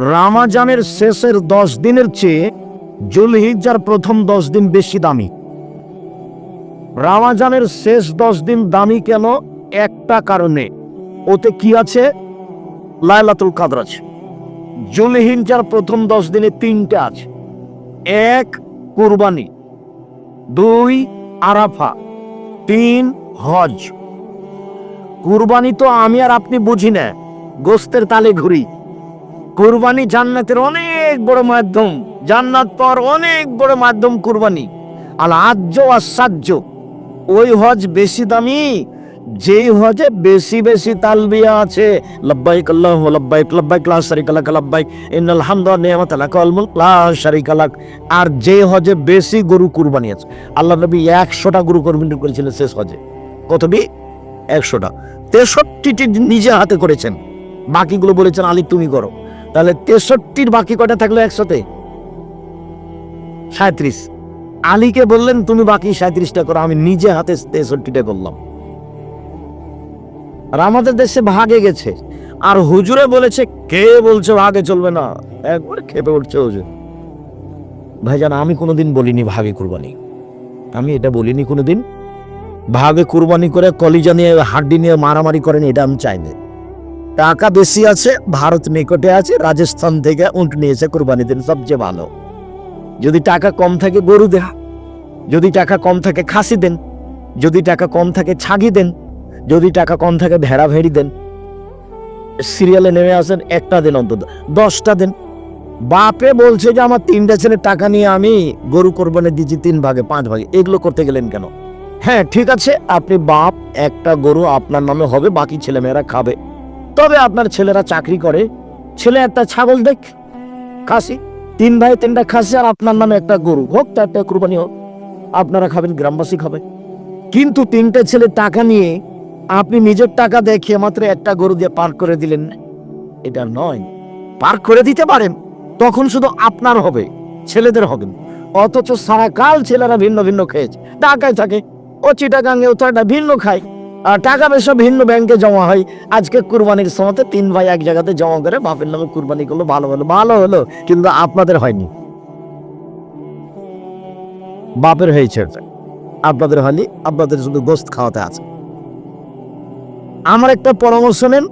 রামাজানের শেষের দশ দিনের চেয়ে জুলহিজ্জার প্রথম দশ দিন বেশি দামি। রামাজানের শেষ দশ দিন দামি কেন? একটা কারণে। ওতে কি আছে? লাইলাতুল কাদর আছে। জুলহিজ্জার প্রথম দশ দিনে তিনটা আছে। এক, কুরবানি। দুই, আরাফা। তিন, হজ। কুরবানি তো আমি আর আপনি বুঝি না। গোস্তের তালে ঘুরি। কুরবানি জান্নাতের অনেক বড় মাধ্যম। জান্নাত পর অনেক বড় মাধ্যম কুরবানি। আর আজ্য সাজ্য ওই হজ বেশি দামি, যেই হজে বেশি বেশি তালবিয়া আছে। লব্বাইক আল্লাহ লব্বাইক লব্বাইক লা শারিকা লাক, লব্বাইক ইন্নাল হামদা ওয়া নি'মাতা লাক ওয়াল মুলক, লা আর যে হজে বেশি গরু কুরবানি আছে। আল্লাহ নবী একশোটা গরু কুরবানি করেছিলেন শেষ হজে। কতটি একশোটা। তেষট্টিটি নিজে হাতে করেছেন। বাকিগুলো বলেছেন, আলী, তুমি করো। তাহলে তেষট্টির বাকি কটা থাকল একসাথে? সাঁত্রিশ। আলীকে বললেন, তুমি বাকি সাঁত্রিশটা করো, আমি নিজে হাতে তেষট্টিটা করলাম। আর আমাদের দেশে ভাগে গেছে। আর হুজুরে বলেছে, কে বলছে ভাগে চলবে না? একবার খেপে উঠছে হুজুর। ভাইজান, আমি কোনোদিন বলিনি ভাগে কুরবানি। আমি এটা বলিনি কোনোদিন। ভাগে কুরবানি করে কলিজা নিয়ে, হাড্ডি নিয়ে মারামারি করেন, এটা আমি চাই না টাকা বেশি আছে, ভারত নিকটে আছে, রাজস্থান থেকে উঁট নিয়েছে কোরবানি দিন সবচেয়ে ভালো। যদি টাকা কম থাকে গরু দেন, যদি টাকা কম থাকে খাসি দেন, যদি টাকা কম থাকে ছাগি দেন, যদি টাকা কম থাকে ভেড়া ভেড়ি দেন, সিরিয়ালে নেমে আসেন একটা দিন অন্তত, দশটা দিন। বাপে বলছে যে আমার তিনটা ছেলে টাকা নিয়ে আমি গরু কোরবানি দিচ্ছি তিন ভাগে, পাঁচ ভাগে, এগুলো করতে গেলেন কেন? হ্যাঁ ঠিক আছে, আপনি বাপ, একটা গরু আপনার নামে হবে, বাকি ছেলেমেয়েরা খাবে। তবে আপনার ছেলেরা চাকরি করে। ছেলে একটা ছাগল দেখ, খাসি। তিন ভাই, তিনটা খাসি আর আপনার নামে একটা গরু। হোক তো একটা কুরবানি হোক, আপনারা খাবেন, গ্রামবাসী খাবে। কিন্তু তিনটে ছেলে টাকা নিয়ে আপনি নিজের টাকা দেখিয়ে মাত্র একটা গরু দিয়ে পার করে দিলেন। এটা নয়। পার করে দিতে পারেন, তখন শুধু আপনার হবে, ছেলেদের হবে। না। অথচ সারা কাল ছেলেরা ভিন্ন ভিন্ন খেয়েছে। টাকায় থাকে ও চিটাগাঙ্গেও তো একটা ভিন্ন খায়। টাকা পয়সা ভিন্ন ব্যাংকে জমা হয়। আজকে কুরবানির সময়তে তিন ভাই এক জায়গাতে জমা করে বাপের নামে কুরবানি করল, ভালো হলো ভালো হলো, কিন্তু আপনাদের হয়নি। বাপের হয়েছে আপনাদের হয়নি, আপনাদের শুধু গোস্ত খাওয়াতে আছে। আমার একটা পরামর্শ নেন,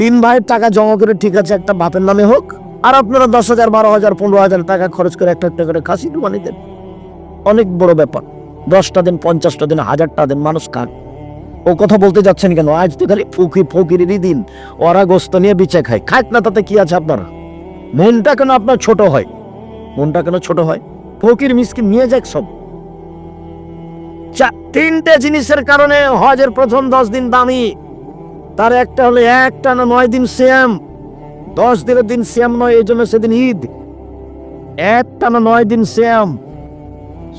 তিন ভাইয়ের টাকা জমা করে ঠিক আছে একটা বাপের নামে হোক, আর আপনারা দশ হাজার, বারো হাজার, পনেরো হাজার টাকা খরচ করে একটা একটা করে খাসি কুরবানি দেন। অনেক বড় ব্যাপার। দশটা দিন, পঞ্চাশটা দিন, হাজারটা দিন মানুষ খান ও কথা বলতে যাচ্ছেন কেন? আজ তো খালি ফুকি ফকিরেরই দিন। ওরা গোস্ত নিয়ে বিচে খায়। খাক না, তাতে কি আছে আপনার? মনটা কেন আপনার ছোট হয়? মনটা কেন ছোট হয়? ফকির মিসকিন নিয়ে যাক সব। তিনটে জিনিসের কারণে হজের প্রথম দশ দিন দামি। তার একটা হলো একটা না নয় দিন শ্যাম দশ দিনের দিন শ্যাম নয়, এই জন্য সেদিন ঈদ। একটা না নয় দিন শ্যাম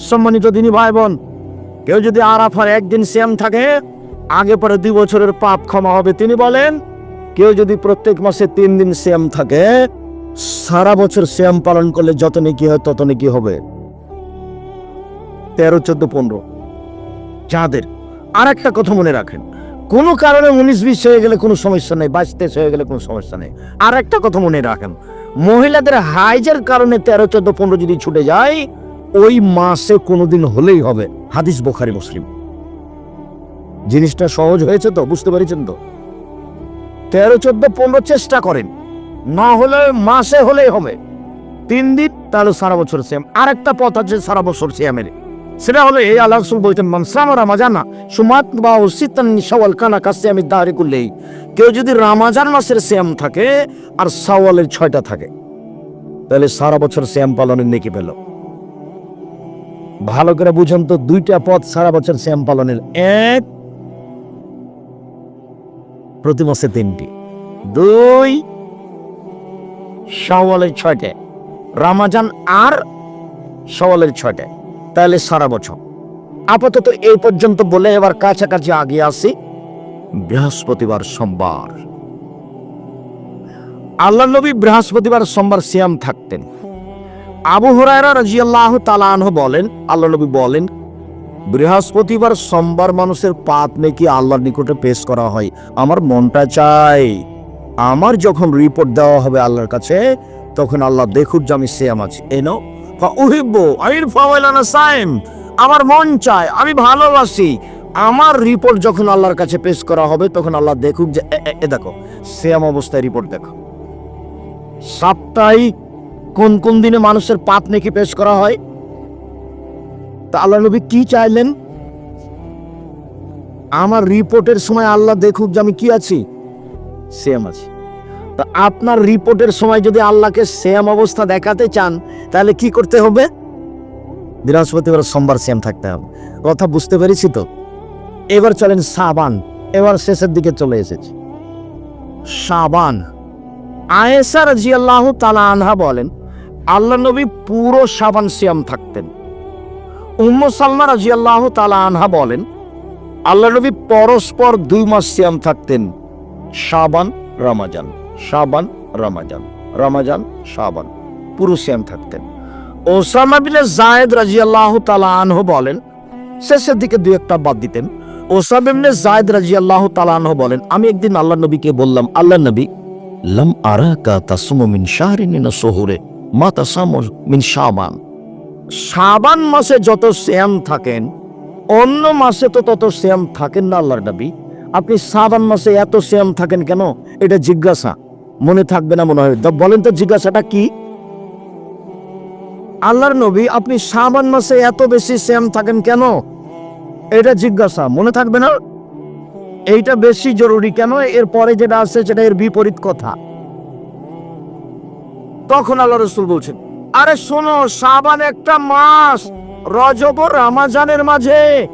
সম্মানিত দিনী ভাই বোন, কেউ যদি আরাফার একদিন শ্যাম থাকে আগে পরে দুই বছরের পাপ ক্ষমা হবে। তিনি বলেন, কেউ যদি প্রত্যেক মাসে তিন দিন শ্যাম থাকে, সারা বছর শ্যাম পালন করলে যত নাকি হয় তত নাকি হবে। তেরো, চোদ্দ, পনেরো। যাদের আর একটা কথা মনে রাখেন, কোনো কারণে উনিশ, বিশ হয়ে গেলে কোনো সমস্যা নেই, বাইশ, তেইশ হয়ে গেলে কোনো সমস্যা নেই। আর একটা কথা মনে রাখেন, মহিলাদের হাইজের কারণে তেরো, চোদ্দ, পনেরো যদি ছুটে যায়, ওই মাসে কোনোদিন হলেই হবে। হাদিস বোখারি, মুসলিম। জিনিসটা সহজ হয়েছে তো, বুঝতে পেরেছেন তো? তেরো, চোদ্দ, পনেরো চেষ্টা করেন। না হলে মাসে হলেই হবে। তিন দিন, তাহলে সারা বছর সেম আর একটা পথ আছে সারা বছর সেমের সেটা হলো এই আল্লাহ রসুল বলছেন মানসামা রামাজানা, সুমাত বা সিতান সওয়াল কানা কাছে আমি দাঁড়ি করলেই কেউ যদি রামাজান মাসের শ্যাম থাকে, আর সওয়ালের ছয়টা থাকে, তাহলে সারা বছর শ্যাম পালনের নেকি পেল। ভালো করে বুঝুন তো, দুইটা পথ সারা বছর শ্যাম পালনের। এক প্রতি মাসে তিনটি। দুই, সওয়ালের ছয়টা। রামাজান আর সওয়ালের ছয়টা। তাহলে সারা বছর। আপাতত এই পর্যন্ত বলে এবার কাছাকাছি আগে আসি। বৃহস্পতিবার সোমবার। আল্লাহ নবী বৃহস্পতিবার সোমবার সিয়াম থাকতেন। আবু হুরায়রা রাজিয়াল্লাহ তালানহ বলেন, আল্লাহ নবী বলেন বৃহস্পতিবার সোমবার মানুষের পাপ নাকি আল্লাহর নিকটে পেশ করা হয়। আমার মনটা চাই। আমার যখন রিপোর্ট দেওয়া হবে আল্লাহর কাছে, তখন আল্লাহ দেখুক যে আমি সিয়াম আছি। এনো উহিব্ব আইর ফাওয়ালানা সাইম। আমার মন চায়, আমি ভালোবাসি। আমার রিপোর্ট যখন আল্লাহর কাছে পেশ করা হবে, তখন আল্লাহ দেখুক যে, এ- দেখো, সিয়াম অবস্থায় রিপোর্ট দেখো। সাপ্তাহিক কোন কোন দিনে মানুষের পাপ নাকি পেশ করা হয়? তা আল্লাহ নবী কি চাইলেন? আমার রিপোর্টের সময় আল্লাহ দেখুক যে আমি কি আছি। সেম আছি। তা আপনার রিপোর্টের সময় যদি আল্লাহকে সেম অবস্থা দেখাতে চান, তাহলে কি করতে হবে? বৃহস্পতিবার সোমবার সেম থাকতে হবে। কথা বুঝতে পেরেছি তো? এবার চলেন সাবান। এবার শেষের দিকে চলে এসেছি। সাবান। আয়েসার রাজিয়াল্লাহ তালা আনহা বলেন, আল্লাহ নবী পুরো সাবান সিয়াম থাকতেন। উম্ম সালমা রাজিয়াল্লাহ তালা আনহা বলেন, আল্লাহ নবী পরস্পর দুই মাস সিয়াম থাকতেন, শাবান, রমাজান শাবান, রমাজান রমাজান, শাবান, পুরো সিয়াম থাকতেন। ওসামা বিনে জায়েদ রাজিয়াল্লাহ তালা আনহু বলেন, শেষের দিকে দুই একটা বাদ দিতেন। ওসাম ইবনে জায়েদ রাজিয়াল্লাহ তালা আনহু বলেন, আমি একদিন আল্লাহ নবীকে বললাম, আল্লাহ নবী, লাম আরাকা তাসমু মিন শাহরিন শহুরে মা তাসামু মিন শাবান। শাবান মাসে যত শ্যাম থাকেন, অন্য মাসে তো তত শ্যাম থাকেন না আল্লাহর নবী। আপনি শ্রাবণ মাসে এত শ্যাম থাকেন কেন? এটা জিজ্ঞাসা। মনে থাকবে না মনে হয়। বলেন তো জিজ্ঞাসাটা কি? আল্লাহর নবী, আপনি শ্রাবণ মাসে এত বেশি শ্যাম থাকেন কেন? এটা জিজ্ঞাসা। মনে থাকবে না? এইটা বেশি জরুরি কেন? এর পরে যেটা আছে সেটা এর বিপরীত কথা। তখন আল্লাহ রসুল বলছেন আরে শোনো সাবান একটা মাস। রজব রামাজানের মাঝে।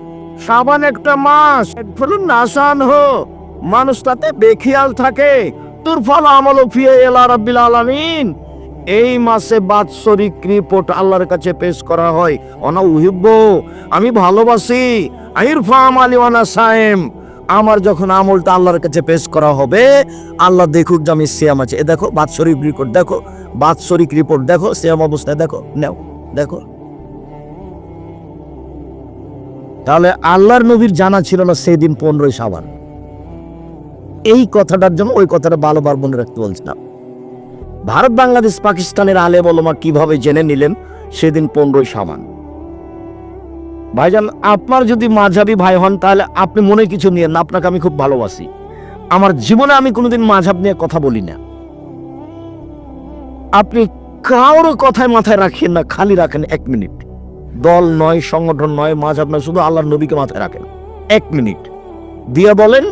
সাবান একটা মাস। ফলুন নাসান হো। মানুষ তাতে বেখিয়াল থাকে। তোর ফল আমল ফিয়ে এলা রাব্বিল আলামিন। এই মাসে বাৎসরিক রিপোর্ট আল্লাহর কাছে পেশ করা হয়। অনা উহিব্ব আমি ভালোবাসি। আইরফাম আলী ওয়ানা সায়েম। আমার যখন আমলটা আল্লাহর কাছে পেশ করা হবে, আল্লাহ দেখুক যে আমি সিয়াম আছে। এ দেখো বাৎসরিক রিপোর্ট দেখো বাৎসরিক রিপোর্ট দেখো, সিয়াম অবস্থায়, দেখো, নেও, দেখো। তাহলে আল্লাহর নবীর জানা ছিল না সেদিন পনেরোই সাবান। এই কথাটার জন্য ওই কথাটা বারবার মনে রাখতে বলছিলাম ভারত, বাংলাদেশ, পাকিস্তানের আলে বলমা কীভাবে জেনে নিলেন সেদিন পনেরোই সাবান? ভাইজান, আপনার যদি মাঝাবি ভাই হন, তাহলে আপনি মনে কিছু নিয়েন না, আপনাকে আমি খুব ভালোবাসি। আমার জীবনে আমি কোনোদিন মাঝাব নিয়ে কথা বলি না। আপনি কারোর কথায় মাথায় রাখেন না, খালি রাখেন এক মিনিট। দল নয়, সংগঠন নয়, মাঝাব নয়, শুধু আল্লাহর নবীকে মাথায় রাখেন। এক মিনিট। দিয়ে বলেন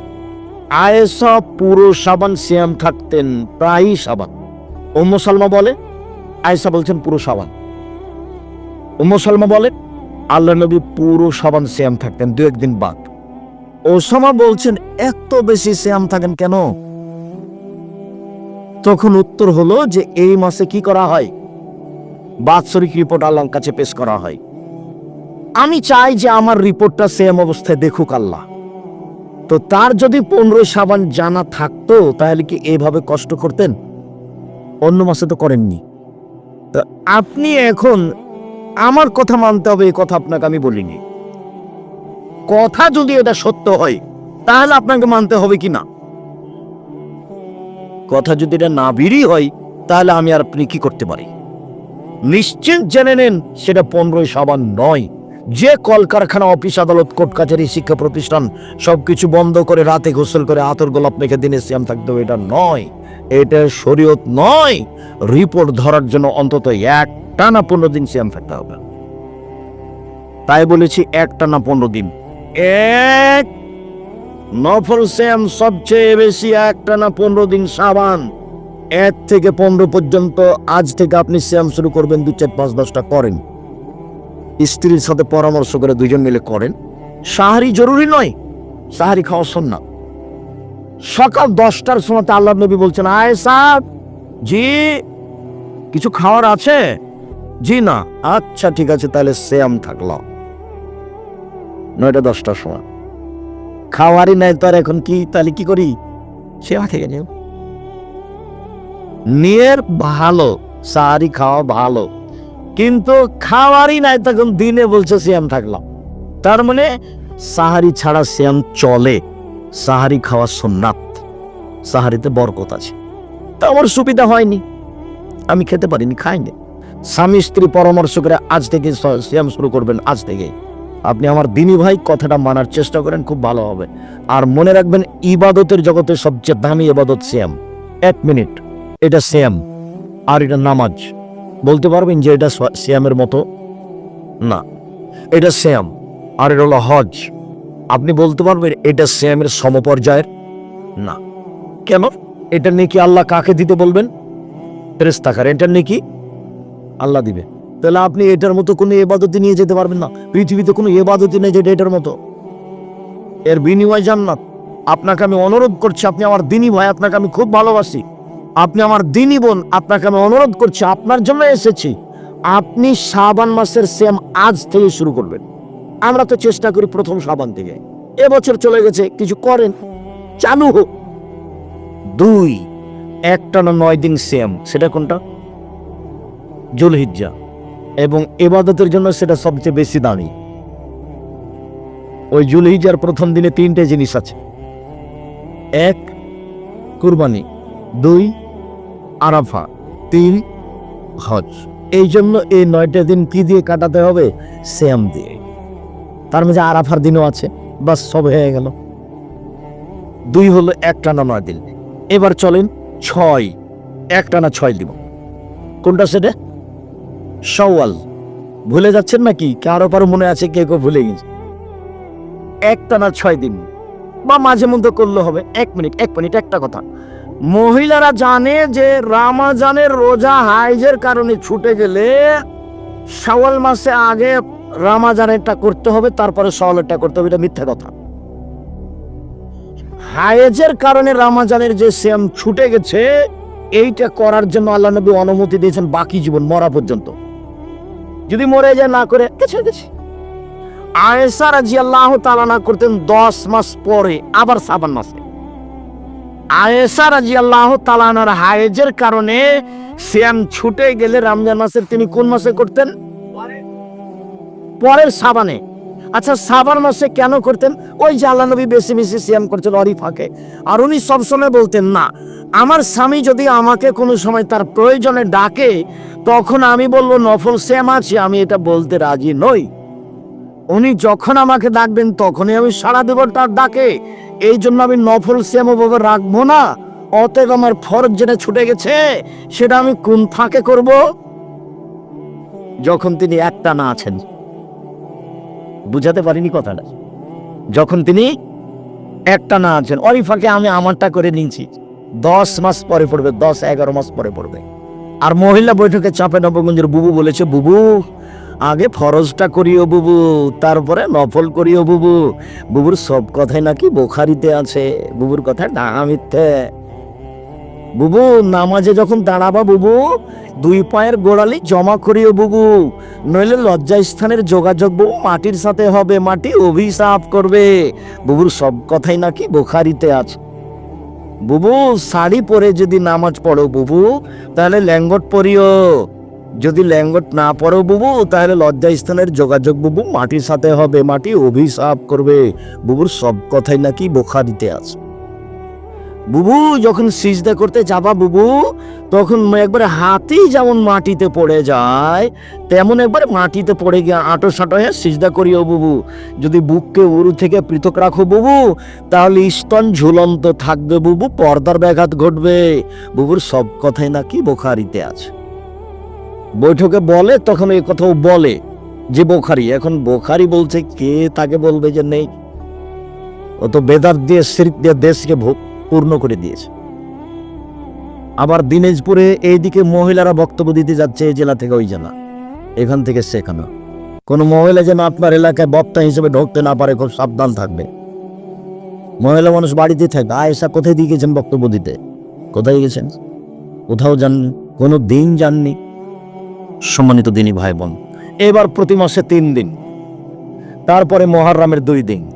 আয়েসা পুরো সাবান সিয়াম থাকতেন, প্রায়ই সাবান। উম্ম সালমা বলে আয়েসা বলছেন পুরো সাবান। উম্ম সালমা বলে আল্লাহ নবী পুরো সাবান সিয়াম থাকতেন, দু একদিন বাদ। ওসামা বলছেন, এত বেশি শ্যাম থাকেন কেন? তখন উত্তর হলো যে, এই মাসে কি করা হয়? বাৎসরিক রিপোর্ট আল্লাহর কাছে পেশ করা হয়। আমি চাই যে আমার রিপোর্টটা সেম অবস্থায় দেখুক আল্লাহ। তো তার যদি পনেরো সাবান জানা থাকতো, তাহলে কি এভাবে কষ্ট করতেন? অন্য মাসে তো করেননি। তা আপনি এখন আমার কথা মানতে হবে, এই কথা আপনাকে আমি বলিনি। কথা যদি এটা সত্য হয়, তাহলে আপনাকে মানতে হবে কি না? কথা যদি এটা না বিড়ি হয়, তাহলে আমি আর আপনি কি করতে পারি? নিশ্চিত জেনে নেন, সেটা পনেরোই সাবান নয়। যে কলকারখানা, অফিস, আদালত, কোর্ট কাছারি শিক্ষা প্রতিষ্ঠান, সবকিছু বন্ধ করে রাতে গোসল করে আতর গোলাপ মেখে দিনে শ্যাম থাকতে হবে, এটা নয়। এটা শরীয়ত নয়। রিপোর্ট ধরার জন্য অন্তত একটা না পনেরো দিন শ্যাম থাকতে হবে। তাই বলেছি একটা না পনেরো দিন। এক নফল শ্যাম সবচেয়ে বেশি একটা না পনেরো দিন সাবান। এক থেকে পনেরো পর্যন্ত আজ থেকে আপনি শ্যাম শুরু করবেন দু চার পাঁচ দশটা করেন। স্ত্রীর সাথে পরামর্শ করে দুজন মিলে করেন। সাহারি জরুরি নয়, সাহারি খাওয়া শোন না সকাল দশটার সময় আল্লাহ নবী বলছেন, আয় সাহ জি, কিছু খাওয়ার আছে? জি না। আচ্ছা ঠিক আছে তাহলে শ্যাম থাকল। নয়টা দশটার সময়। খাওয়ারই নাই তো আর এখন কি তাহলে কি করি? সেবা থেকে যাও নিয়ের ভালো সাহারি খাওয়া ভালো। কিন্তু খাওয়ারই নাই তখন দিনে বলছে শ্যাম থাকলাম তার মানে সাহারি ছাড়া শ্যাম চলে। সাহারি খাওয়া সোননাথ। সাহারিতে বরকত আছে। তা আমার সুবিধা হয়নি। আমি খেতে পারিনি খাইনি। স্বামী স্ত্রী পরামর্শ করে আজ থেকে সিয়াম শুরু করবেন আজ থেকে। আপনি আমার দিনী ভাই কথাটা মানার চেষ্টা করেন, খুব ভালো হবে। আর মনে রাখবেন, ইবাদতের জগতে সবচেয়ে দামি ইবাদত সিয়াম। এক মিনিট, এটা সিয়াম আর এটা নামাজ। বলতে পারবেন যে এটা সিয়ামের মতো? না, এটা সিয়াম আর এটা হলো হজ। আপনি বলতে পারবেন, এটা সিয়ামের সমপর্যায়ের? না। কেন? এটা নাকি আল্লাহ কাকে দিতে বলবেন? ফেরেস্তাকার এটা নাকি আল্লাহ দিবে। তাহলে আপনি এটার মতো কোনো এবাদতি নিয়ে যেতে পারবেন না। পৃথিবীতে কোনো এবাদতি নেই যেটা এটার মতো। এর বিনিময় জান্নাত। আপনাকে আমি অনুরোধ করছি, আপনি আমার দিনী ভাই, আপনাকে আমি খুব ভালোবাসি। আপনি আমার দিনী বোন, আপনাকে আমি অনুরোধ করছি, আপনার জন্য এসেছি। আপনি শাবান মাসের সেম আজ থেকে শুরু করবেন। আমরা তো চেষ্টা করি প্রথম শাবান থেকে। এবছর চলে গেছে, কিছু করেন। চালু হোক। দুই, একটা না নয় দিন সেম সেটা কোনটা? জুলহিজ্জা, এবং এবাদতের জন্য সেটা সবচেয়ে বেশি দামি। ওই জুলহিজার প্রথম দিনে তিনটে জিনিস আছে। এক, কুরবানি। দুই, আরাফা। তিন, হজ। এই জন্য এই নয়টা দিন কি দিয়ে কাটাতে হবে? শ্যাম দিয়ে। তার মধ্যে আরাফার দিনও আছে। বাস, সব হয়ে গেল। দুই হলো একটানা নয় দিন। এবার চলেন ছয়। একটানা ছয় দিব। কোনটা সেটা? সওয়াল। ভুলে যাচ্ছেন নাকি? কারও কারও মনে আছে কে কেউ ভুলে গেছে। একটানা ছয় দিন। বা মাঝে মধ্যে করলে হবে। এক মিনিট এক মিনিট, একটা কথা। মহিলারা জানে যে রামাজানের রোজা হাইজের কারণে ছুটে গেলে শাওয়াল মাসে আগে রামাজানেরটা করতে হবে, তারপরে সওয়ালেরটা করতে হবে। এটা মিথ্যা কথা। হায়েজের কারণে রামাজানের যে শ্যাম ছুটে গেছে, এইটা করার জন্য আল্লাহ নবী অনুমতি দিয়েছেন বাকি জীবন, মরা পর্যন্ত। যদি মরে যায় না করে কিছু গেছে। আয়েসা রাজি আল্লাহ তালানা করতেন দশ মাস পরে, আবার সাবান মাসে। আয়েসা রাজি আল্লাহ তালানার হায়েজের কারণে শ্যাম ছুটে গেলে রমজান মাসের তিনি কোন মাসে করতেন? পরের সাবানে আচ্ছা সাবান মাসে কেন করতেন? ওই যে আল্লাহ নবী বেশি বেশি সিয়াম করছেন অরি ফাঁকে আর উনি সবসময় বলতেন, না, আমার স্বামী যদি আমাকে কোনো সময় তার প্রয়োজনে ডাকে, তখন আমি বলব, নফল শ্যাম আছে, আমি এটা বলতে রাজি নই। উনি যখন আমাকে ডাকবেন, তখনই আমি সারা দেব তার ডাকে। এই জন্য আমি নফল শ্যাম ওভাবে রাখব না। অতএব আমার ফরজ যেটা ছুটে গেছে, সেটা আমি কোন ফাঁকে করব? যখন তিনি একটা না আছেন। বুঝাতে পারিনি কথাটা। যখন তিনি, একটা না আছেন ওই ফাঁকে আমি আমারটা করে নিয়েছি। দশ মাস পরে পড়বে, দশ, এগারো মাস পরে পড়বে। আর মহিলা বৈঠকে চাপে নবগঞ্জের বুবু বলেছে, বুবু, আগে ফরজটা করিও বুবু, তারপরে নফল করিও বুবু। বুবুর সব কথাই নাকি বোখারিতে আছে। বুবুর কথা না মিথ্যে। বুবু, নামাজে যখন দাঁড়াবা বুবু, দুই পায়ের গোড়ালি জমা করিও বুবু। নইলে লজ্জা স্থানের যোগাযোগ বুবু মাটির সাথে হবে, মাটি অভিশাপ করবে। বুবুর সব কথাই নাকি বোখারিতে আছে। বুবু, শাড়ি পরে যদি নামাজ পড়ো বুবু, তাহলে ল্যাঙ্গট পরিও। যদি ল্যাঙ্গট না পড়ো বুবু, তাহলে লজ্জা স্থানের যোগাযোগ বুবু মাটির সাথে হবে, মাটি অভিশাপ করবে। বুবুর সব কথাই নাকি বোখারিতে আছে। বুবু, যখন সিজদা করতে যাবা বুবু, তখন একবার হাতি যেমন মাটিতে পড়ে যায়, তেমন একবার মাটিতে পড়ে গিয়ে আঁটো সাঁটো হ্যাঁ সিজদা করিও বুবু। যদি বুককে উরু থেকে পৃথক রাখো বুবু, তাহলে স্তন ঝুলন্ত থাকবে বুবু, পর্দার ব্যাঘাত ঘটবে। বুবুর সব কথাই নাকি বোখারিতে আছে। বৈঠকে বলে, তখন এই কথাও বলে যে বোখারি। এখন বোখারি বলছে, কে তাকে বলবে যে নেই? ও তো বেদার দিয়ে শিরক দিয়ে দেশকে ভোগ পূর্ণ করে দিয়েছে। আবার দিনাজপুরে এইদিকে মহিলারা বক্তব্য দিতে যাচ্ছে এই জেলা থেকে ওই জেলা। এখান থেকে সেখানে। কোনো মহিলা যেন আপনার এলাকায় বক্তা হিসেবে ঢুকতে না পারে, খুব সাবধান থাকবে। মহিলা মানুষ বাড়িতে থাকবে। আয়েশা কোথায় দিয়ে গেছেন বক্তব্য দিতে? কোথায় গেছেন? কোথাও যাননি কোনো দিন যাননি সম্মানিত দিনই ভাই বোন এবার প্রতি মাসে তিন দিন। তারপরে মহারামের দুই দিন।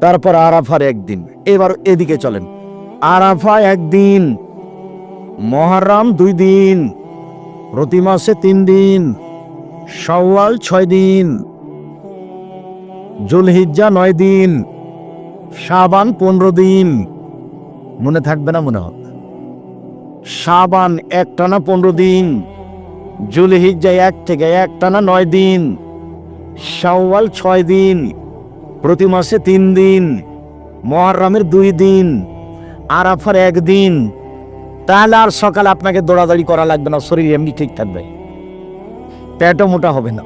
তারপর আরাফার একদিন। এবার এদিকে চলেন। আরাফা একদিন, মহারাম দুই দিন, প্রতি মাসে তিন দিন সওয়াল ছয় দিন, জুলহিজ্জা নয় দিন, শাবান পনেরো দিন। মনে থাকবে না মনে হবে। সাবান একটানা পনেরো দিন জুলহিজ্জায় এক থেকে একটানা নয় দিন, শাওয়াল ছয় দিন, প্রতি মাসে তিন দিন, মহরমের দুই দিন আরাফার একদিন। তাহলে আর সকালে আপনাকে দৌড়াদৌড়ি করা লাগবে না, শরীর এমনি ঠিক থাকবে। পেটও মোটা হবে না।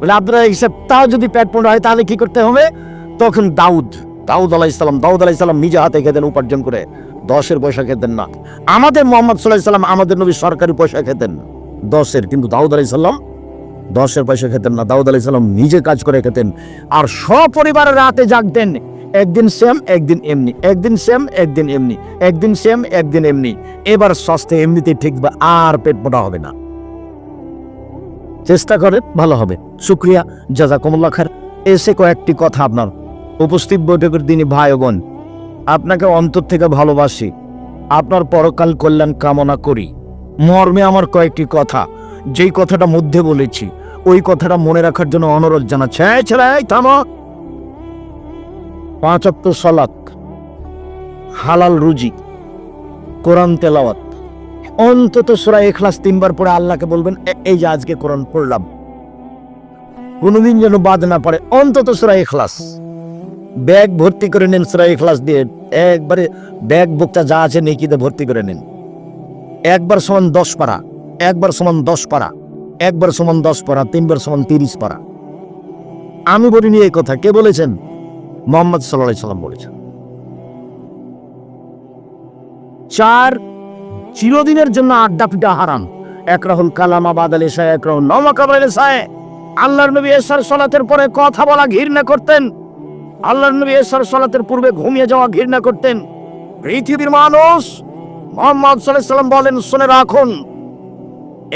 বলে আপনারা হিসাব তাও যদি পেট মোটা হয়, তাহলে কি করতে হবে? তখন দাউদ দাউদ আলাহ ইসলাম দাউদ আলাহ ইসলাম নিজে হাতে খেতেন, উপার্জন করে দশের পয়সা খেতেন না। আমাদের মোহাম্মদ সাল্লাহ সাল্লাম আমাদের নবী সরকারি পয়সা খেতেন, দশের, কিন্তু দাউদ আলাহ ইসলাম দশের পয়সা খেতেন না। দাউদ আলাহ ইসলাম নিজে কাজ করে খেতেন। আর সপরিবারের রাতে জাগতেন। একদিন সেম, একদিন এমনি। একদিন সেম, একদিন এমনি। একদিন সেম, একদিন এমনি। এবার স্বাস্থ্য ঠিক বা আর পেট মোটা হবে না। চেষ্টা করেন ভালো হবে। শুক্রিয়া, জাজাকুমুল্লাহ খার এসে কয়েকটি কথা আপনার। উপস্থিত বৈঠকের দিনই ভাই বোন, আপনাকে অন্তর থেকে ভালোবাসি। আপনার পরকাল কল্যাণ কামনা করি। মর্মে আমার কয়েকটি কথা। যেই কথাটা মধ্যে বলেছি, ওই কথাটা মনে রাখার জন্য অনুরোধ জানাচ্ছে। এই ছেলে পাঁচ অক্ট সলাত, হালাল রুজি, কোরআন তেলাওয়াত। অন্তত সুরা এখলাস তিনবার পরে আল্লাহকে বলবেন এই যে আজকে কোরআন পড়লাম, কোনোদিন যেন বাদ না পড়ে। অন্তত সুরা এখলাস ব্যাগ ভর্তি করে নেন সুরা এখলাস দিয়ে। একবারে ব্যাগ বুকটা যা আছে নেকিতে ভর্তি করে নেন। একবার সমান দশ পারা, একবার সমান দশ পারা, একবার সমান দশ পারা, তিনবার সমান তিরিশ পারা। আমি বলিনি এই কথা, কে বলেছেন? মোহাম্মদ সাল্লাহ সাল্লাম বলেছেন। চার, চিরদিনের জন্য আড্ডা পিটা হারাম। এক রাহুল কালামাবাদ আলী এক রাহুল নমাকাব আলী সাহেব আল্লাহর নবী এসার সলাতের পরে কথা বলা ঘৃণা করতেন। আল্লাহর নবী এসার সলাতের পূর্বে ঘুমিয়ে যাওয়া ঘৃণা করতেন। পৃথিবীর মানুষ মোহাম্মদ সাল্লাম বলেন, শুনে রাখুন।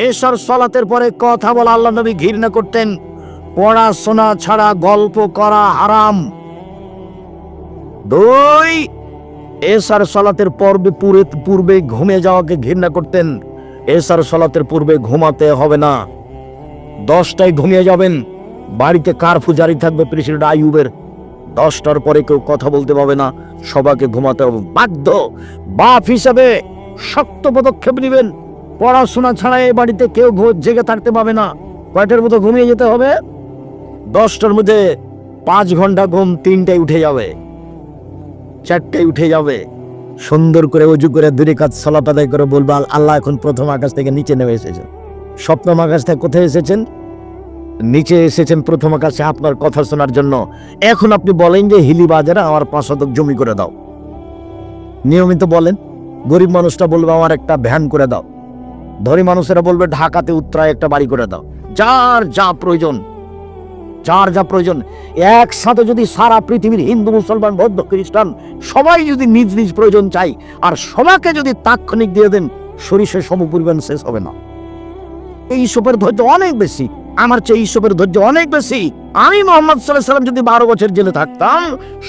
এসার সলাতের পরে কথা বলা আল্লাহ নবী ঘৃণা করতেন। পড়াশোনা ছাড়া গল্প করা হারাম। দুই, এসার সলাতের পর্বে পুরে, পূর্বে ঘুমিয়ে যাওয়াকে ঘৃণা করতেন। এসার সলাতের পূর্বে ঘুমাতে হবে না। দশটায় ঘুমিয়ে যাবেন। বাড়িতে কারফু জারি থাকবে প্রেসিডেন্ট আইয়ুবের। দশটার পরে কেউ কথা বলতে পারবে না। সবাইকে ঘুমাতে হবে। বাধ্য। বাপ হিসাবে শক্ত পদক্ষেপ নেবেন। পড়াশোনা ছাড়া এই বাড়িতে কেউ জেগে থাকতে পাবে না। কয়টার মতো ঘুমিয়ে যেতে হবে? দশটার মধ্যে পাঁচ ঘণ্টা ঘুম তিনটায় উঠে যাবে। চারটায় উঠে যাবে। সুন্দর করে উজু করে দূরে কাজ সলাপ আদায় করে বলব আল্লাহ এখন প্রথম আকাশ থেকে নিচে নেমে এসেছেন। সপ্তম আকাশ থেকে কোথায় এসেছেন? নিচে এসেছেন প্রথম আকাশে আপনার কথা শোনার জন্য। এখন আপনি বলেন যে, হিলি বাজারে আমার পাঁচ শতক জমি করে দাও। নিয়মিত বলেন, গরিব মানুষটা বলবে, আমার একটা ভ্যান করে দাও। ধনী মানুষেরা বলবে, ঢাকাতে উত্তরায় একটা বাড়ি করে দাও। যার যা প্রয়োজন যার যা প্রয়োজন, একসাথে যদি সারা পৃথিবীর হিন্দু, মুসলমান, বৌদ্ধ, খ্রিস্টান সবাই যদি নিজ নিজ প্রয়োজন চাই, আর সবাইকে যদি তাৎক্ষণিক দিয়ে দেন সরিষের সমপরিমাণ শেষ হবে না। এই ঈশ্বরের ধৈর্য অনেক বেশি, আমার চেয়ে ঈশ্বরের ধৈর্য অনেক বেশি। আমি মোহাম্মদ সাল্লাহ সাল্লাম যদি বারো বছর জেলে থাকতাম,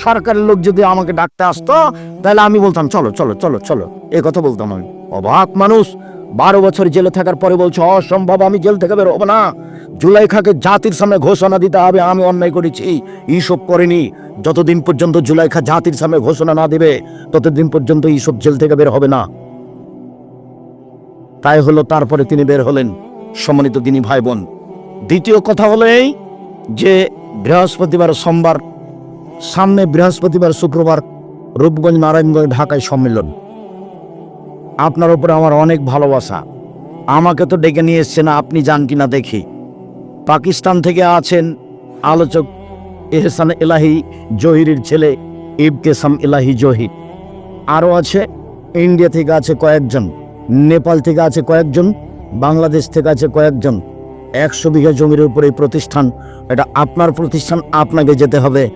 সরকারের লোক যদি আমাকে ডাকতে আসতো, তাহলে আমি বলতাম, চলো চলো চলো চলো। এ কথা বলতাম আমি। অবাক মানুষ বারো বছর জেলে থাকার পরে বলছে, অসম্ভব, আমি জেল থেকে বের হব না। জুলাইখাকে জাতির সামনে ঘোষণা দিতে হবে, আমি অন্যায় করেছি। এইসব করেনি। যতদিন পর্যন্ত জুলাইখা জাতির সামনে ঘোষণা না দেবে, ততদিন পর্যন্ত এইসব জেল থেকে বের হবে না। তাই হলো তারপরে তিনি বের হলেন, সম্মানিত তিনি ভাই বোন দ্বিতীয় কথা হলো এই যে, বৃহস্পতিবার সোমবার, সামনে বৃহস্পতিবার শুক্রবার রূপগঞ্জ, নারায়ণগঞ্জ, ঢাকায় সম্মেলন। আপনার উপরে আমার অনেক ভালোবাসা। আমাকে তো ডেকে নিয়ে এসছেন, আপনি যান কিনা দেখি। পাকিস্তান থেকে আছেন আলোচক এহসান এলাহি জহিরের ছেলে ইবকেসাম এলাহি জহির। আরও আছে, ইন্ডিয়া থেকে আছে কয়েকজন, নেপাল থেকে আছে কয়েকজন, বাংলাদেশ থেকে আছে কয়েকজন। একশো বিঘা জমির উপরে এই প্রতিষ্ঠান, এটা আপনার প্রতিষ্ঠান, আপনাকে যেতে হবে।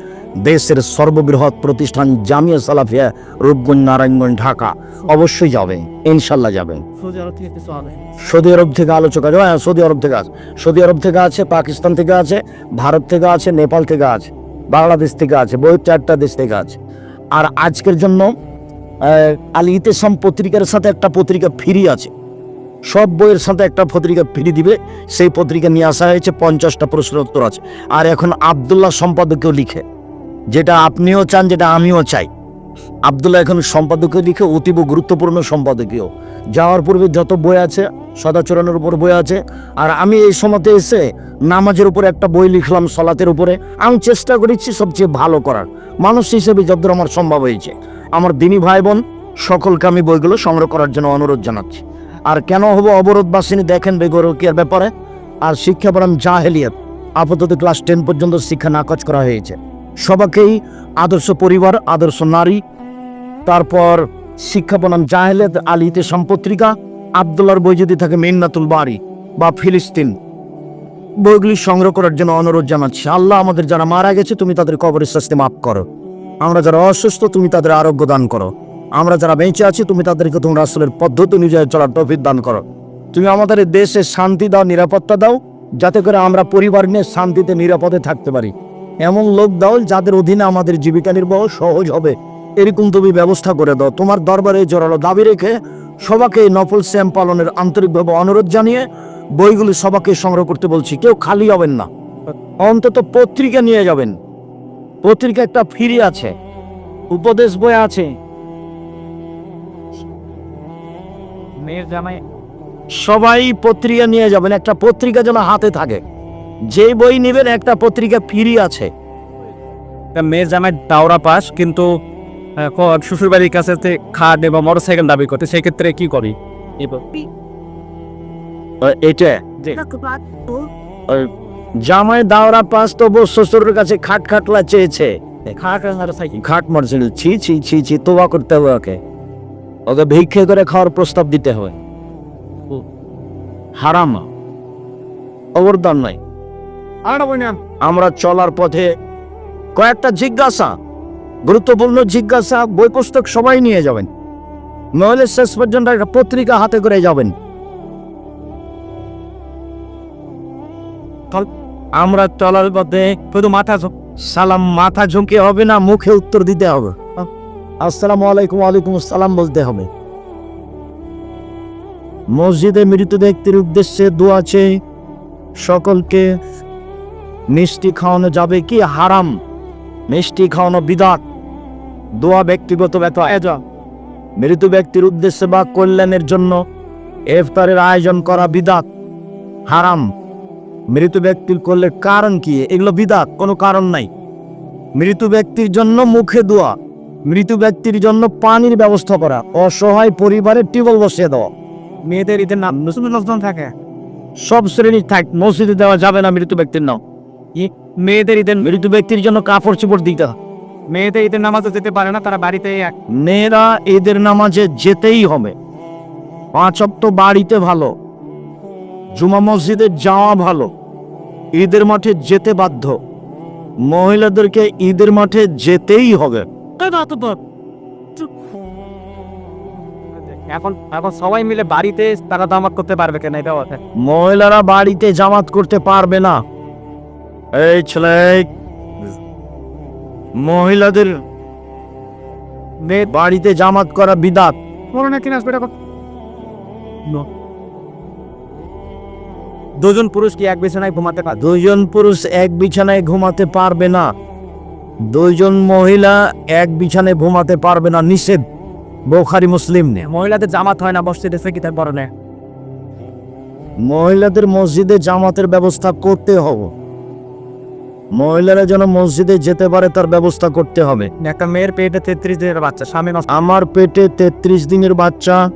দেশের সর্ববৃহৎ প্রতিষ্ঠান জামিয়া সালাফিয়া রূপগঞ্জ নারায়ণগঞ্জ ঢাকা। অবশ্যই যাবেন ইনশাল্লাহ যাবেন সৌদি আরব থেকে কিছু হবে। সৌদি আরব থেকে আলোচক আছে হ্যাঁ সৌদি আরব থেকে আছে। সৌদি আরব থেকে আছে পাকিস্তান থেকে আছে ভারত থেকে আছে নেপাল থেকে আছে বাংলাদেশ থেকে আছে বহু চারটা দেশ থেকে আছে। আর আজকের জন্য আল ইতেসাম পত্রিকার সাথে একটা পত্রিকা ফ্রি আছে। সব বইয়ের সাথে একটা পত্রিকা ফ্রি দিবে সেই পত্রিকা নিয়ে আসা হয়েছে পঞ্চাশটা প্রশ্নের উত্তর আছে। আর এখন আবদুল্লাহ সম্পাদকেও লিখে। যেটা আপনিও চান, যেটা আমিও চাই। আবদুল্লাহ এখন সম্পাদকীয় লিখে অতীব গুরুত্বপূর্ণ সম্পাদকীয়। যাওয়ার পূর্বে যত বই আছে, সদাচরণের উপর বই আছে, আর আমি এই সময়তে এসে নামাজের উপরে একটা বই লিখলাম সলাতের উপরে। আমি চেষ্টা করেছি সবচেয়ে ভালো করার। মানুষ হিসেবে যতদূর আমার সম্ভব হয়েছে। আমার দিনী ভাই বোন সকলকে আমি বইগুলো সংগ্রহ করার জন্য অনুরোধ জানাচ্ছি। আর কেন হব অবরোধ বাসিনী দেখেন বেগরকিয়ার ব্যাপারে? আর শিক্ষা পড়াম জাহেলিয়াত, আপাতত ক্লাস টেন পর্যন্ত শিক্ষা নাকচ করা হয়েছে। সবাকেই আদর্শ পরিবার, আদর্শ নারী। তারপর শিক্ষা বনাম জাহেলেদ আলিতে সম্পত্রিকা আবদুল্লার বই যদি থাকে মিন্নাতুল বাড়ি বা ফিলিস্তিন। বইগুলি সংগ্রহ করার জন্য অনুরোধ জানাচ্ছি, আল্লাহ আমাদের যারা মারা গেছে, তুমি তাদের কবরের শাস্তি মাফ করো। আমরা যারা অসুস্থ, তুমি তাদের আরোগ্য দান করো। আমরা যারা বেঁচে আছি, তুমি তাদেরকে তোমরা আসলের পদ্ধতি অনুযায়ী চলার তৌফিক দান করো। তুমি আমাদের দেশে শান্তি দাও, নিরাপত্তা দাও, যাতে করে আমরা পরিবার নিয়ে শান্তিতে, নিরাপদে থাকতে পারি। এমন লোক দাও যাদের অধীনে আমাদের জীবিকা নির্বাহ সহজ হবে। এরকম তুমি ব্যবস্থা করে দাও। তোমার দরবারে জোরালো দাবি রেখে সবাকে নফল শ্যাম পালনের আন্তরিকভাবে অনুরোধ জানিয়ে বইগুলি সবাকে সংগ্রহ করতে বলছি। কেউ খালি হবেন না। অন্তত পত্রিকা নিয়ে যাবেন। পত্রিকা একটা ফিরি আছে। উপদেশ বই আছে। সবাই পত্রিকা নিয়ে যাবেন। একটা পত্রিকা যেন হাতে থাকে। যেই বই নেবেন একটা পত্রিকা ফ্রি আছে। তা মেয়ের জামাই দাওরা পাস কিন্তু শ্বশুর বাড়ির কাছে খাট এবং মোটর সাইকেল দাবি করতে সেক্ষেত্রে কি করি? এটা জামাই দাওরা পাস তো বউ শ্বশুরের কাছে খাট খাটলা চেয়েছে। খাট মারছিল ছি ছি ছি ছি তোবা করতে হবে ওকে। ওকে ভিক্ষে করে খাওয়ার প্রস্তাব দিতে হবে। হারাম। অবদান নাই। আমরা চলার পথে কয়েকটা জিজ্ঞাসা গুরুত্বপূর্ণ জিজ্ঞাসা বই পুস্তক সবাই নিয়ে যাবেন। নইলে শেষ পর্যন্ত একটা পত্রিকা হাতে করে যাবেন। আমরা চলার পথে শুধু মাথা সালাম মাথা ঝুঁকে হবে না মুখে উত্তর দিতে হবে। আসসালামু আলাইকুম ওয়ালাইকুম আসসালাম বলতে হবে। মসজিদে মৃত ব্যক্তির উদ্দেশ্যে দোয়া আছে সকলকে মিষ্টি খাওয়ানো যাবে কি হারাম? মিষ্টি খাওয়ানো বিদাত। দোয়া ব্যক্তিগত ব্যথা এটা মৃত ব্যক্তির উদ্দেশ্যে বা কল্যাণের জন্য এফতারের আয়োজন করা বিদাত। হারাম। মৃত ব্যক্তির করলে কারণ কি? এগুলো বিদাত, কোনো কারণ নাই। মৃত ব্যক্তির জন্য মুখে দোয়া, মৃত ব্যক্তির জন্য পানির ব্যবস্থা করা, অসহায় পরিবারের টিউবওয়েল বসিয়ে দেওয়া। মেয়েদের ঈদের নাম থাকে। সব শ্রেণির থাক, মসজিদে দেওয়া যাবে না মৃত ব্যক্তির নাম। মেয়েদের ঈদের মৃত ব্যক্তির জন্য কাপড় চোপড় দিতে হয়। মেয়েদের ঈদের নামাজও যেতে পারে না তারা বাড়িতে এক। মেয়েরা ঈদের নামাজে যেতেই হবে। পাঁচ অক্ট বাড়িতে ভালো জুমা মসজিদে যাওয়া ভালো ঈদের মাঠে যেতে বাধ্য। মহিলাদেরকে ঈদের মাঠে যেতেই হবে। এখন এখন সবাই মিলে বাড়িতে তারা দামাত করতে পারবে কেন? এটা মহিলারা বাড়িতে জামাত করতে পারবে না। এই ছেলে মহিলাদের বাড়িতে জামাত করা বিদাত। বলো না। দুজন পুরুষ কি এক বিছানায় ঘুমাতে পারে দুইজন পুরুষ এক বিছানায় ঘুমাতে পারবে না। দুইজন মহিলা এক বিছানায় ঘুমাতে পারবে না নিষেধ। বোখারি মুসলিম নে। মহিলাদের জামাত হয় না মসজিদে তার বড় মহিলাদের মসজিদে জামাতের ব্যবস্থা করতে হবে। মহিলারা যেন মসজিদে যেতে পারে তার ব্যবস্থা করতে হবে। একটা মেয়ের পেটে তেত্রিশ দিনের বাচ্চা স্বামী আমার পেটে তেত্রিশ দিনের বাচ্চা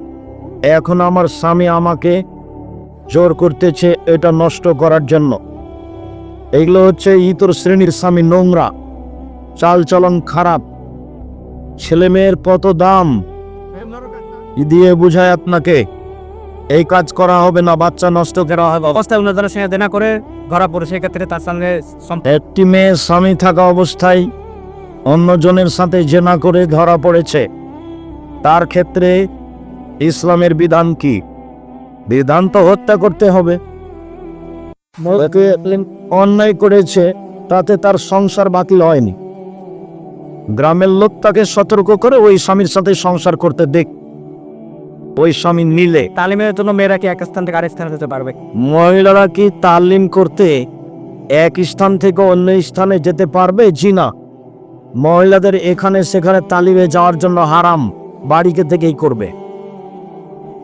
এখন আমার স্বামী আমাকে জোর করতেছে এটা নষ্ট করার জন্য। এগুলো হচ্ছে ইতর শ্রেণির স্বামী নোংরা চাল চলন খারাপ ছেলে মেয়ের কত দাম? দিয়ে বুঝায় আপনাকে। এই কাজ করা হবে না বাচ্চা নষ্ট করা হবে। অবস্থায় উন্নতনের সঙ্গে দেনা করে ধরা পড়ে সেক্ষেত্রে তার সঙ্গে একটি মেয়ে স্বামী থাকা অবস্থায় অন্যজনের সাথে জেনা করে ধরা পড়েছে। তার ক্ষেত্রে ইসলামের বিধান কি? বিধান তো হত্যা করতে হবে। অন্যায় করেছে তাতে তার সংসার বাতিল হয়নি। গ্রামের লোক তাকে সতর্ক করে ওই স্বামীর সাথে সংসার করতে দেখ ওই স্বামী নিলে তালিমের জন্য মেয়েরা কি এক স্থান থেকে আরেক স্থানে যেতে পারবে? মহিলারা কি তালিম করতে এক স্থান থেকে অন্য স্থানে যেতে পারবে? জি না। মহিলাদের এখানে সেখানে তালিমে যাওয়ার জন্য হারাম। বাড়িকে থেকেই করবে।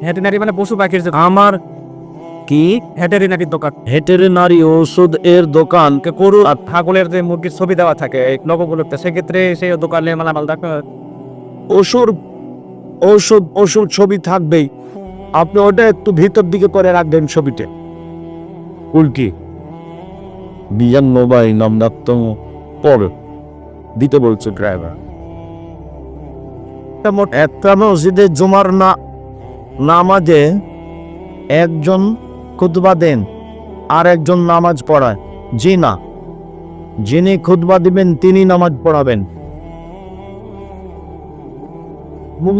ভেটেরিনারি মানে পশু পাখির আমার কি? ভেটেরিনারির দোকান। ভেটেরিনারি ওষুধ এর দোকান। গরু আর ছাগলের যে মুরগির ছবি দেওয়া থাকে এই লোকগুলোতে সেক্ষেত্রে সেই দোকানে মালামাল দেখা ওষুধ ওষুধ ওষুধ ছবি থাকবেই। আপনি ওটা একটু ভিতর দিকে করে রাখবেন ছবিতে। উল্টি বিরানব্বই নাম ডাক্তার পরে দিতে বলছে ড্রাইভার। একটা মসজিদে জুমার না নামাজে একজন খুতবা দেন আর একজন নামাজ পড়ায়। জি না যিনি খুতবা দিবেন তিনি নামাজ পড়াবেন।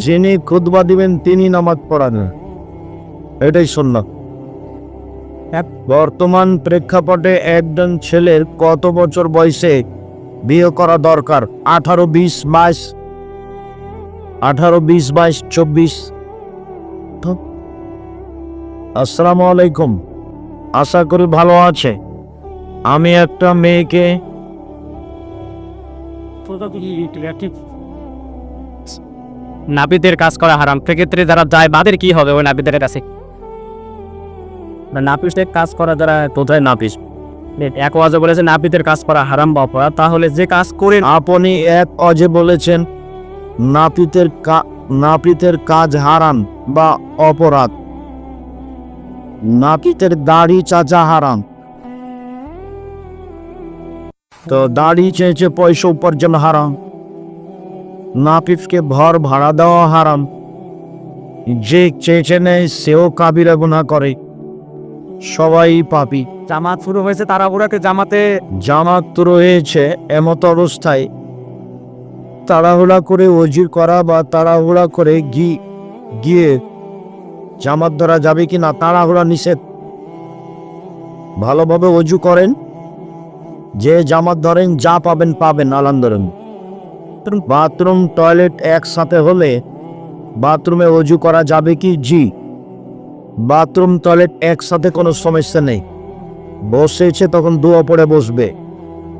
যিনি খুতবা দিবেন, তিনি নামাজ পড়াবেন এটাই সুন্নাত বর্তমান প্রেক্ষাপটে একজন ছেলের কত বছর বয়সে বিয়ে করা দরকার? আঠারো বিশ বাইশ। আঠারো বিশ বাইশ চব্বিশ? আসসালামু আলাইকুম। আশা করি ভালো আছে। আমি একটা মেয়েকে নাপিতের কাজ করা হারাম। সেক্ষেত্রে যারা যায়, বাদের কি হবে ওই নাপিতের কাছে? না নাপিতের কাজ করা যারা কোথায় নাপিস। এক ওয়াজে বলেছে নাপিতের কাজ করা হারাম বা অপরাধ। তাহলে যে কাজ করে আপনি এক অজে বলেছেন, নাপিতের নাপিতের কাজ হারাম বা অপরাধ। নাপিতের দাড়ি চাচা হারাম। তো দাড়ি চেয়েছে, পয়সা উপার্জন হারাম। নাপিতকে ভর ভাড়া দেওয়া হারাম। যে চেয়েছে নেয় সেও কাবিরা গুনাহ করে। সবাই পাপী। জামাত শুরু হয়েছে তারা ওরাকে জামাতে জামাত রয়েছে এমত অবস্থায়। তাড়াহুড়া করে অজির করা বা তাড়াহুড়া করে গি গিয়ে জামাত ধরা যাবে কি না তাড়াহুড়া নিষেধ। ভালোভাবে অজু করেন। যে জামাত ধরেন যা পাবেন পাবেন আলহামদুলিল্লাহ। বাথরুম। টয়লেট একসাথে হলে বাথরুমে অজু করা যাবে কি? জি। বাথরুম, টয়লেট একসাথে কোনো সমস্যা নেই। বসেছে তখন দু অপরে বসবে।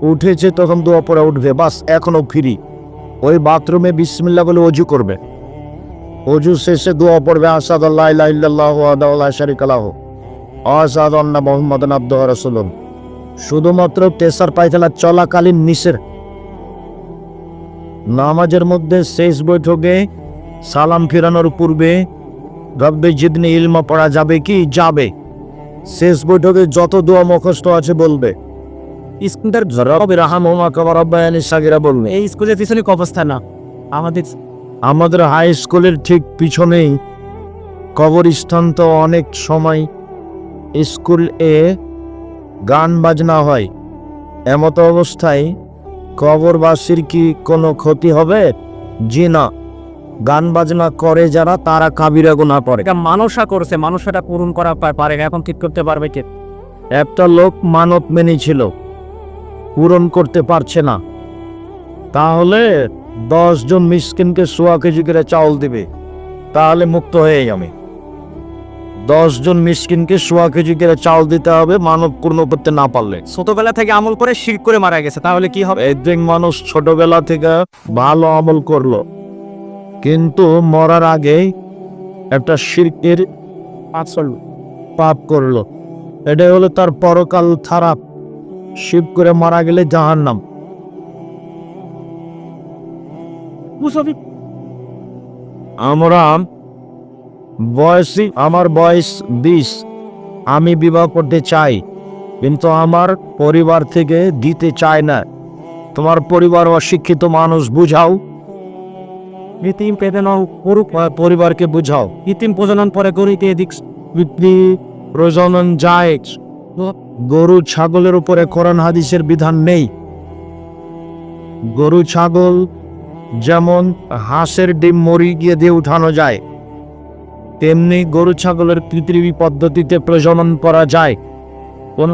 উঠেছে তখন দু অপরে উঠবে। বাস, এখনও ফ্রি। ওই বাথরুমে বিসমিল্লা বলে অজু করবে। অজু শেষে দোয়া পড়বে আসাদ আল্লাহ আসাদ আবদুহু ওয়া রাসূলুহু। শুধুমাত্র তেসার পায়খানা চলাকালীন নিষের নামাজের মধ্যে শেষ বৈঠকে সালাম ফিরানোর পূর্বে রব্বে জিদনি ইলমা পড়া যাবে কি? যাবে। শেষ বৈঠকে যত দোয়া মুখস্থ আছে বলবে। স্কুলের রব্বি রাহামহুমা কামা রাব্বায়ানি সাগীরা বলবে। এই স্কুলের পিছনে কি না। আমাদের আমাদের হাই স্কুলের ঠিক পিছনেই কবরস্থান তো অনেক সময় স্কুল এ গান বাজনা হয়। এমত অবস্থায় কবরবাসীর কি কোনো ক্ষতি হবে? জি না। গান বাজনা করে যারা তারা কাবিরা করে। এটা মানুষা করছে মানুষটা পূরণ করা পারে এখন ঠিক করতে পারবে কে? একটা লোক মানত মেনেছিল পূরণ করতে পারছে না। তাহলে দশজন মিসকিনকে সোয়া কেজি করে চাউল দিবে তাহলে মুক্ত হয়ে যাবে দশ জন মিসকিনকে সোয়া কেজি করে চাল দিতে হবে মানব পূর্ণ করতে না পারলে। ছোটবেলা থেকে আমল করে শির করে মারা গেছে তাহলে কি হবে? একদিন মানুষ ছোটবেলা থেকে ভালো আমল করল কিন্তু মরার আগে একটা শিরকের পাপ করল। এটাই হলো তার পরকাল খারাপ। শিব করে মারা গেলে জাহান্নাম। আমরা বয়সী আমার বয়স বিশ। আমি বিবাহ করতে চাই কিন্তু আমার পরিবার থেকে দিতে চায় না। তোমার পরিবার অশিক্ষিত মানুষ বুঝাও। ইতিম পেতে নাও করুক পরিবারকে বুঝাও। ইতিম প্রজনন পরে গরিতে এদিক পিতৃ প্রজনন যায়। গরু ছাগলের উপরে কোরআন হাদিসের বিধান নেই। গরু ছাগল যেমন হাঁসের ডিম মরি গিয়ে দিয়ে উঠানো যায় তেমনি গরু ছাগলের পৃথিবী পদ্ধতিতে প্রজনন করা যায়। কোন